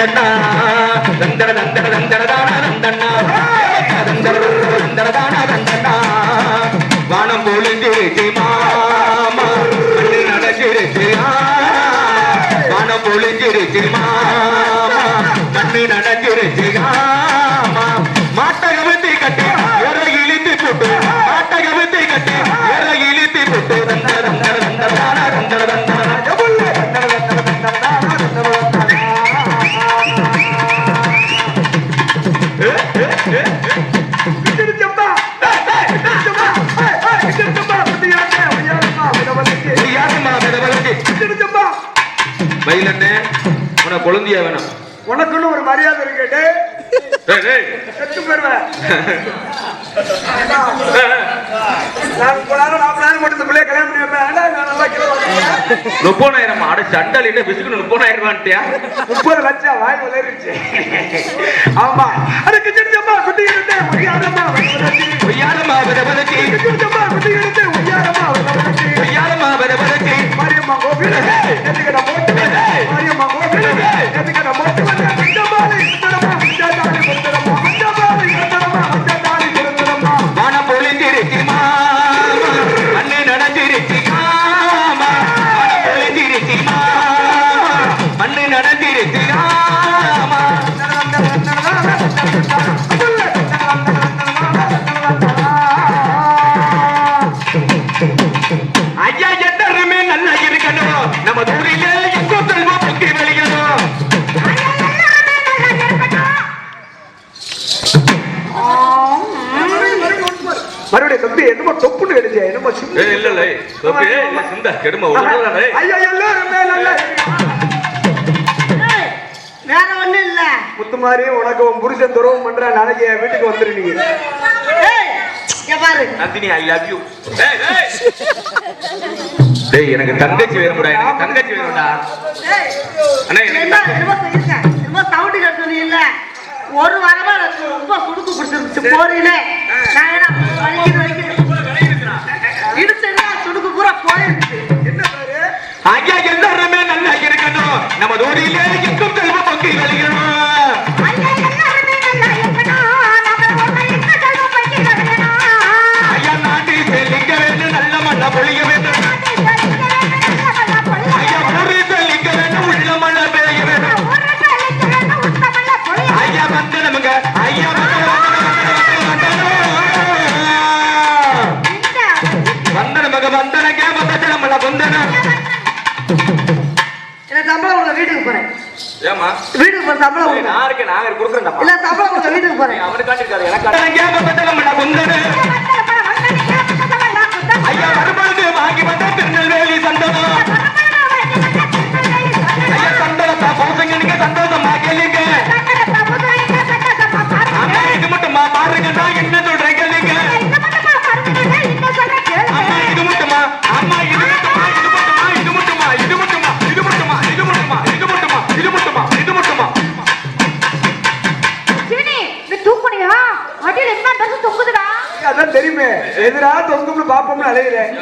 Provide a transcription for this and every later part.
நந்தண்ணா. நந்தர நந்தர நந்தரதான நந்தண்ணா. நந்தர நந்தரதான நந்தண்ணா. வானம் பொழுந்திருச்சு மாமா மண்ணு நடந்திருச்சு வானம் பொழுந்திருச்சு மாமா மண்ணு நடந்திருச்சு மயில் என்ன? உனக்கு குழந்தையா வேணும். உனக்குன்னு ஒரு மரியாதை இருக்கட்டு செத்து போயிருவேன் நாலு நாள் மட்டும் பிள்ளைய கல்யாணம் முப்பதாயிரம்? அட சண்டல் என்ன பிசுக்கு முப்பதாயிரம் ரூபான்ட்டியா முப்பது லட்சம் வாய் வளர்ந்துச்சு ஆமா. அதுக்கு சின்னம்மா குட்டி எடுத்து ஒய்யாரம்மா பொய்யாரமா விதவலத்தி சின்னம்மா குட்டி எடுத்து ஒய்யாரம்மா பொய்யாரமா விதவலத்தி மாரியம்மா கோவில் எதுக்கு நான் போட்டு. மாரியம்மா ஐயா எல்லாருமே நல்லா இருக்கணும். நம்ம தூரிலே மறுபடியும் தம்பி என்னமோ தொப்புன்னு கிடைச்சா என்னமோ இல்ல இல்ல தம்பி சிந்தா கெடுமை ஐயா எல்லாருமே நல்லா வேற ஒண்ணும் இல்ல. முத்துமாரி உனக்கு உன் புருஷன் துறவும் பண்ற நாளைக்கு என் வீட்டுக்கு வந்துரு நீ. ஏய், இங்க பாரு. நந்தினி ஐ லவ் யூ டேய் எனக்கு தங்கச்சி வேணும்டா எனக்கு தங்கச்சி வேணும்டா. அண்ணா, எனக்கு என்னமோ சவுண்டு கேட்டு இல்ல ஒரு வாரமா எனக்கு ரொம்ப சுடுக்கு பிடிச்சிருந்துச்சு போறீங்களே? நான் என்ன வலிக்குது வலிக்குது. இடுத்துல சுடுக்கு பூரா போயிருச்சு. என்ன பேரு? ஐயா எல்லாருமே நல்லா இருக்கணும். நம்ம ஊரில எங்கும் வீட்டுக்கு போறேன். ஏமா வீட்டுக்கு போற சம்பளம் கொடுங்க. நான் இருக்கேன் நான் கொடுக்குறேன்டா இல்ல சம்பளம் உங்க வீட்டுக்கு போறேன். அவனுக்கு காட்டிருக்காது எனக்கு எதிரா தொங்கும்னு பாப்போம்னு அலையிறேன்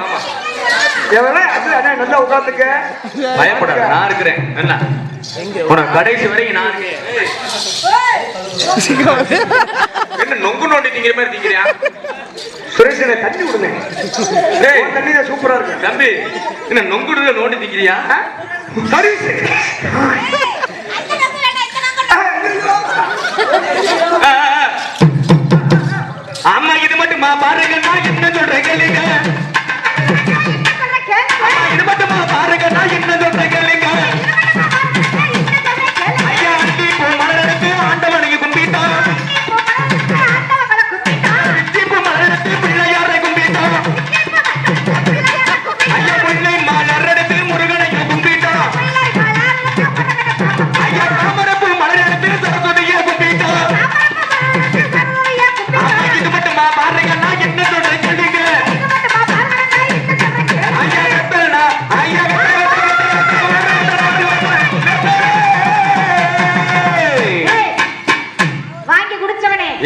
எவனா அது அண்ணா நல்லா உட்காந்துக்க. பயப்படாத நான் இருக்கிறேன். என்ன உனக்கு கடைசி வரைக்கும் நான் இருக்கேன். என்ன நொங்கு நோண்டி திங்கிற மாதிரி திங்கிறியா? சுரேஷ் தண்ணி விடுங்க டேய். உன் தண்ணி சூப்பரா இருக்கு. தம்பி என்ன நொங்குடுல நோண்டி திங்கிறியா? சர்வீஸ் மட்டுமா பாருங்க நான் என்ன சொல்றேன் கேளுங்க. இது மட்டுமா? பாருங்க நான் என்ன சொல்றேன் கேளுங்க.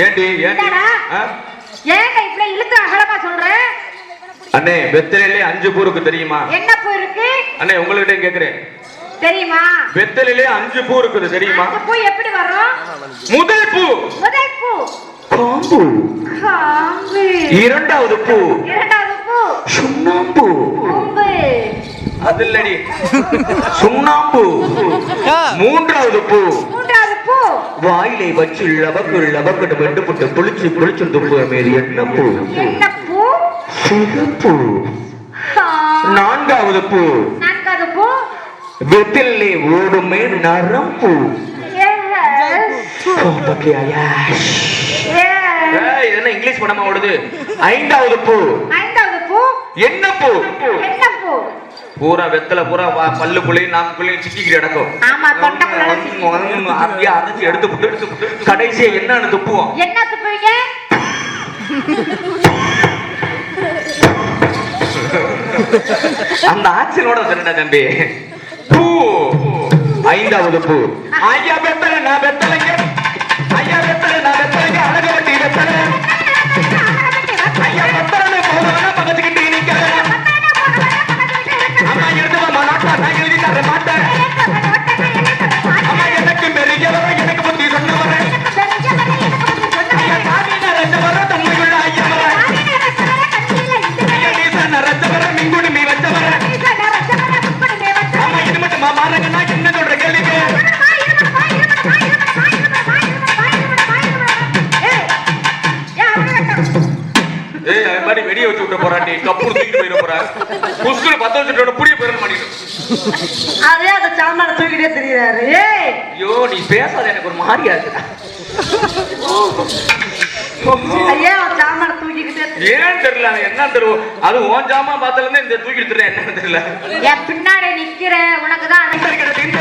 ஏண்டி ஏண்டி? ஏங்க இப்படி இழுத்து அகலமா சொல்ற? அண்ணே வெத்திலே அஞ்சு பூருக்கு தெரியுமா? என்ன போயிருக்கு அண்ணே உங்கள்கிட்ட கேக்குறேன். தெரியுமா? வெத்தலிலே அஞ்சு பூ இருக்குது தெரியுமா? பூ எப்படி வரும்? முதல் பூ. முதல் பூ. பாம்பு காம்பு. இரண்டாவது பூ. இரண்டாவது பூ. சுண்ணாம்பு. பூம்பு அது இல்லடி. சுண்ணாம்பு. பூ மூன்றாவது பூ. வாயிலை வச்சு லபக்கு லபக்கட்டு வெண்டு புட்டு புளிச்சு புளிச்சு துப்பு மாரி என்ன பூ? என்ன பூ? சிகப்பு. நான்காவது பூ. நான்காவது பூ? வெத்திலே ஓடுமே நரம் பூ. என்ன இங்கிலீஷ் படமா ஓடுது? ஐந்தாவது பூ. ஐந்தாவது பூ? என்ன பூ? என்ன பூ? பூரா வெத்தலை பூரா வா- பல்லுக்குள்ளேயும் நாக்குள்ளேயும் சிக்கிக்கிட்டு கிடக்கும். ஆமா தொண்டைக்குள்ள அப்படியே அரைச்சி எடுத்து புட்டு கடைசியா என்னன்னு துப்புவோம். என்ன துப்புவீங்க? அந்த ஆக்சனோட சொல்லுடா தம்பி? பூ. ஐந்தாவது பூ. ஐயா வெத்தலை நான் வெத்தலைங்க. ஐயா வெத்தலை. வெடிய வச்சு விட்ட போறாண்டி கப்பு தூக்கிட்டு போயிட போறா புஸ்குல பத்த வச்சுட்டு புடிய போயிடணும் பண்ணிடும் அதே அந்த சாமான தூக்கிட்டே தெரியுறாரு ஐயோ நீ பேசாத எனக்கு ஒரு மாதிரியா இருக்கு ஐயா சாமான தூக்கிக்கிட்டே ஏன் தெரியல என்ன தெரியல அது ஓன் ஜாமா பார்த்ததுல இருந்து இந்த தூக்கிட்டு தெரியல என்னன்னு தெரியல என் பின்னாடி நிக்கிற தரிக்கிட, தின்.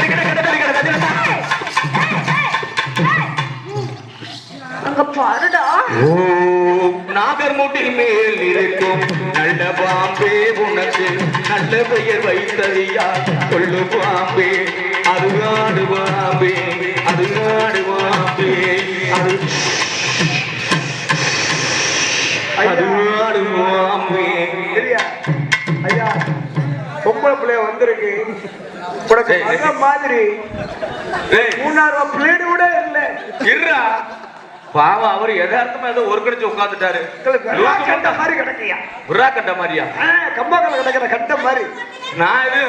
அங்க பாருடா ஓ, நாகர்முட்டில் மேல் இருக்கும் நல்ல பாம்பே உனக்கு நல்ல பெயர் வைத்ததியா சொல்லு பாம்பே அது ஆடு பாம்பே அது ஆடு பாம்பே அது ஆடு பாம்பே. ஐயா பொம்பளை பிள்ளைய வந்திருக்கு. மாதிரி. மூணாயிரம் பிளேடு கூட இல்லை. இருடா. பாவம் அவர் யதார்த்தமா ஏதோ ஒரு கடிச்சு உட்காந்துட்டாரு கண்ட மாதிரி கிடக்கையா விரா கண்ட மாதிரியா? கம்பாக்கல கிடக்கிற கண்ட மாதிரி. நான் இது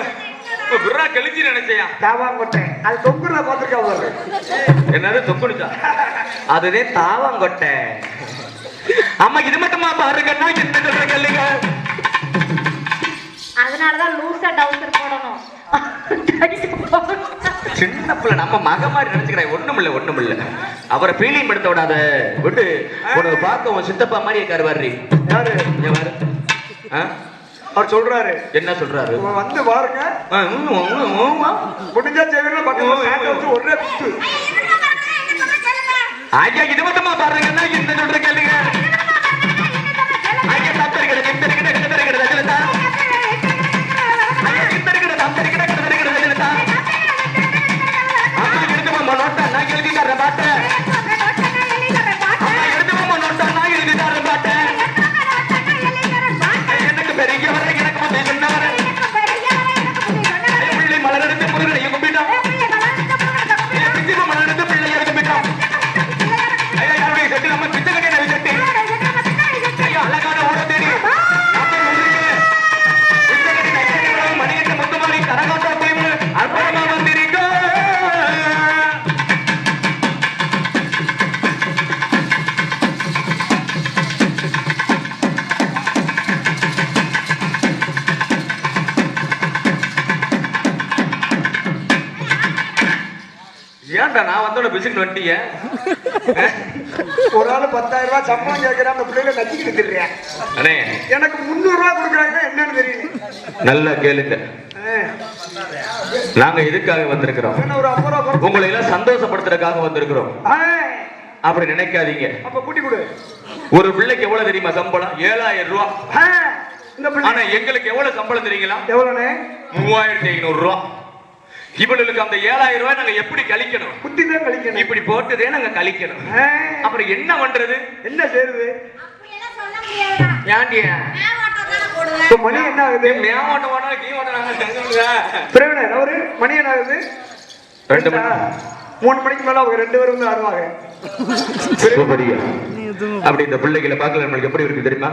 இப்ப விரா கழிச்சு நினைச்சேன். தாவாங்கொட்டை. அது தொங்குறத பார்த்துருக்கா பாரு. என்னது தொக்குனுச்சா அதுதே தாவாங்கொட்டை. அம்மா இது மட்டுமா பாருங்கன்னா சொல்ற கேளுங்க அதனாலதான் லூசா டவுசர் போடணும். சின்ன பிள்ளை நம்ம மக மாதிரி நினைச்சுக்கிறேன் ஒண்ணும் இல்ல ஒண்ணும் இல்ல அவரை ஃபீலிங் படுத்த விடாத. விட்டு உனக்கு பார்க்க உன் சித்தப்பா மாதிரியே கருவாரு யாரு? அவர் சொல்றாரு. என்ன சொல்றாரு? வந்து பாருங்க. முடிஞ்சா செய்வீங்க வச்சு ஒரே ஐயா இது மட்டுமா பாருங்கன்னா என்ன சொல்ற கேளுங்க ஏன்டா நான் வந்தோட பிசிட்டு வந்துட்டீங்க ஒரு ஆளு பத்தாயிரம் ரூபாய் சம்பளம் கேட்கிறேன் அந்த பிள்ளைகளை நச்சிக்கிட்டு திரிறேன் அண்ணே. எனக்கு முந்நூறு ரூபாய் கொடுக்குறாங்கன்னா என்னன்னு தெரியல. நல்லா கேளுங்க. நாங்க எதுக்காக வந்திருக்கிறோம்? உங்களை எல்லாம் சந்தோஷப்படுத்துறதுக்காக வந்திருக்கிறோம். அப்படி நினைக்காதீங்க. அப்ப கூட்டி கொடு. ஒரு பிள்ளைக்கு எவ்வளவு தெரியுமா சம்பளம்? ஏழாயிரம் ரூபாய் ஆனா எங்களுக்கு எவ்வளவு சம்பளம் தெரியுங்களா? எவ்வளோண்ணே மூவாயிரத்தி ஐநூறு ரூபா. இவங்களுக்கு அந்த ஏழாயிரம் ரூபாய் நாங்க எப்படி கழிக்கணும்? குத்தி தான் கழிக்கணும். இப்படி போட்டதே நாங்க கழிக்கணும். அப்புறம் என்ன பண்றது? என்ன செய்யுது ஏண்டிய மணி என்ன ஆகுது? மேமாட்ட ஓட்டா கீ ஓட்டா நாங்க தெரிஞ்சுடுதா பிரவீன ஒரு மணி என்ன ஆகுது? ரெண்டு மணி. மூணு மணிக்கு மேல அவங்க ரெண்டு பேரும் வந்து ஆடுவாங்க. அப்படி இந்த பிள்ளைகளை பார்க்கல நம்மளுக்கு எப்படி இருக்கு தெரியுமா?